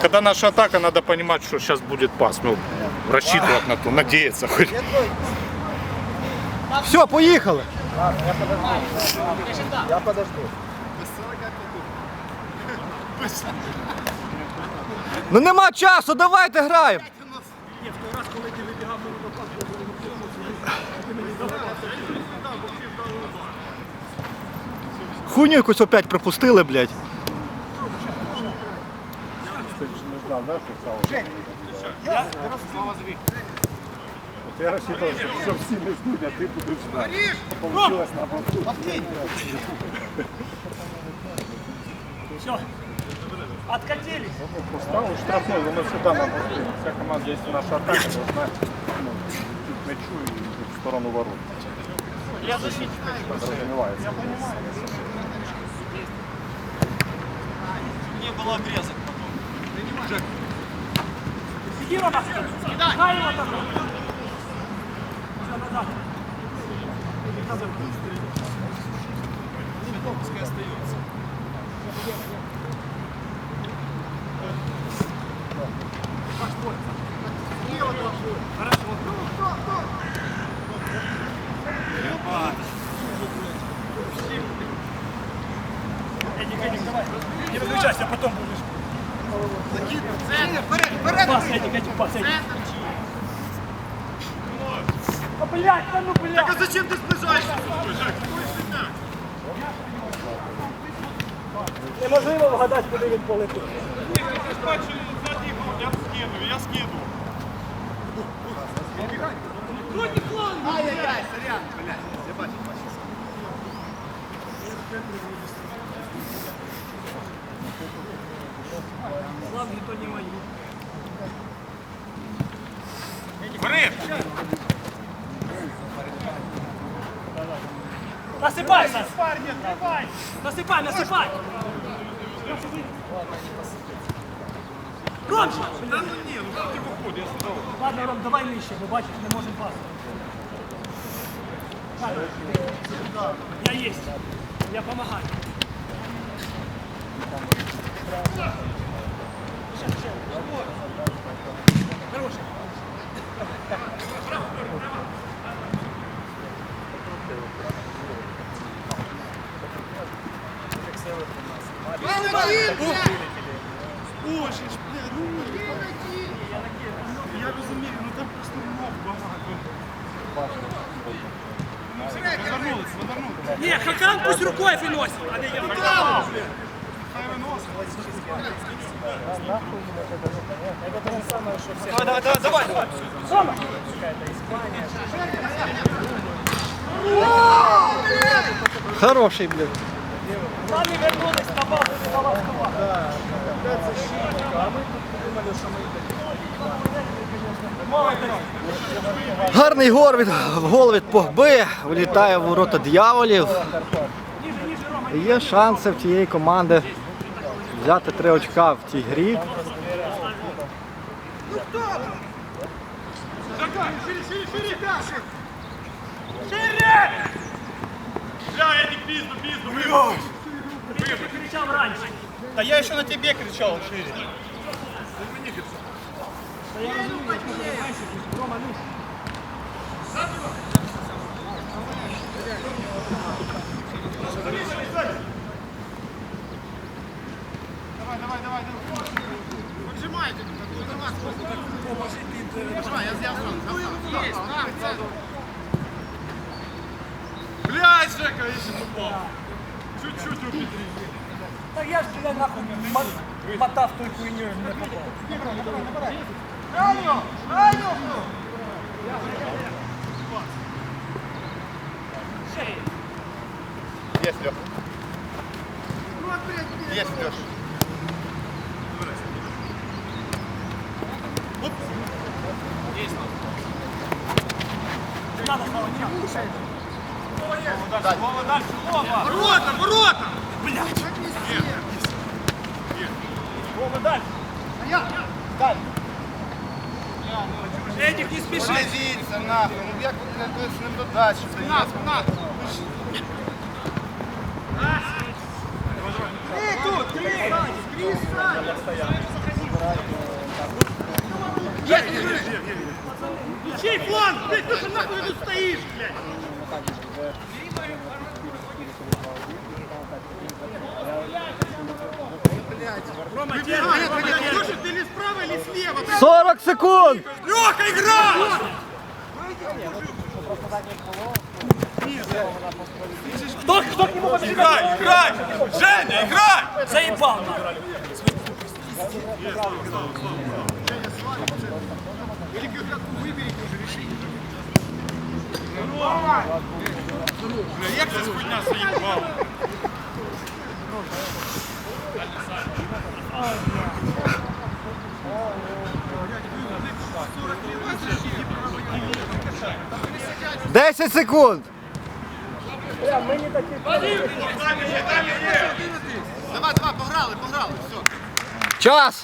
Когда наша атака, надо понимать, что сейчас будет пас. Ну, рассчитывать на то, надеяться хоть. Все, поїхали. Ну нема часу, давайте граємо. Хуйню якусь опять пропустили, блядь. Я рассчитывал, что все не ждут, а ты будешь ждать. Получилось наоборот. Все. Откатились. Устал, штрафной, но мы всегда нам Вся команда, если наша атака, должна ну, к мячу и в сторону ворот. Я защитник. Подразумевается. Не было отрезок потом. Иди, Рома! Дай его там! Всё, назад. Пускай остается. Эдик, Эдик, давай. Не выключайся, потом будешь. Пас, Эдик, Эдик, пас, Эдик. А, блядь, да ну, блядь. Так а зачем ты сближаешься? Неможливо вгадати, куди він полетить. Я скину. То не мої. Насипай, Сас! Насипай, насипай! Ромче! Да ну не, ну что ты выходишь, я сюда. Ладно, Ром, давай нижче, бо бачиш, не можемо пасти. Я есть. Я помогаю. Ж, бля, ну Я розумію, ну там просто ног багато. Повернулись, повернулись. Не, Хакан пусть рукой выносит, а не я. Хай виносить. Давай, давай, давай, давай. Рома! Хороший, блядь. Сами вернулись на базу Головского. Гарний гол від, гол від Погби, влітає в ворота дьяволів. Є шанси в тієї команди взяти три очка в цій грі. Бля, я не пизду, пизду, выбор. Ты кричал раньше. Да я еще на тебе кричал шире. Да я разумею, что ты раньше, Рома, ну. Давай, Блядь, Жека, если попал. Чуть-чуть убить. Так я ж, блядь, нахуй мо- мотав той хуйню не попав. Есть, Леха. Есть, Леша. Не надо, Слава, не надо. Дальше! Ворота, ворота! Блядь. Вова, дальше! Эдик, не спеши. Подивіться, нахуй, ну як ви з ним додачі? Нас, нас! Ти тут, ти! Чей фланг? Блядь, ты же нахуй тут стоишь, блядь? Рома, держи, Слушай, ты или справа, или слева? 40 секунд! Леха, игра! Кто, кто к нему подбегает? Играй, играй! Женя, играй! Заебал. нахуй. Бля, як ця хуйня заїбала? Десять секунд! Давай, давай, пограли, пограли, все. Час!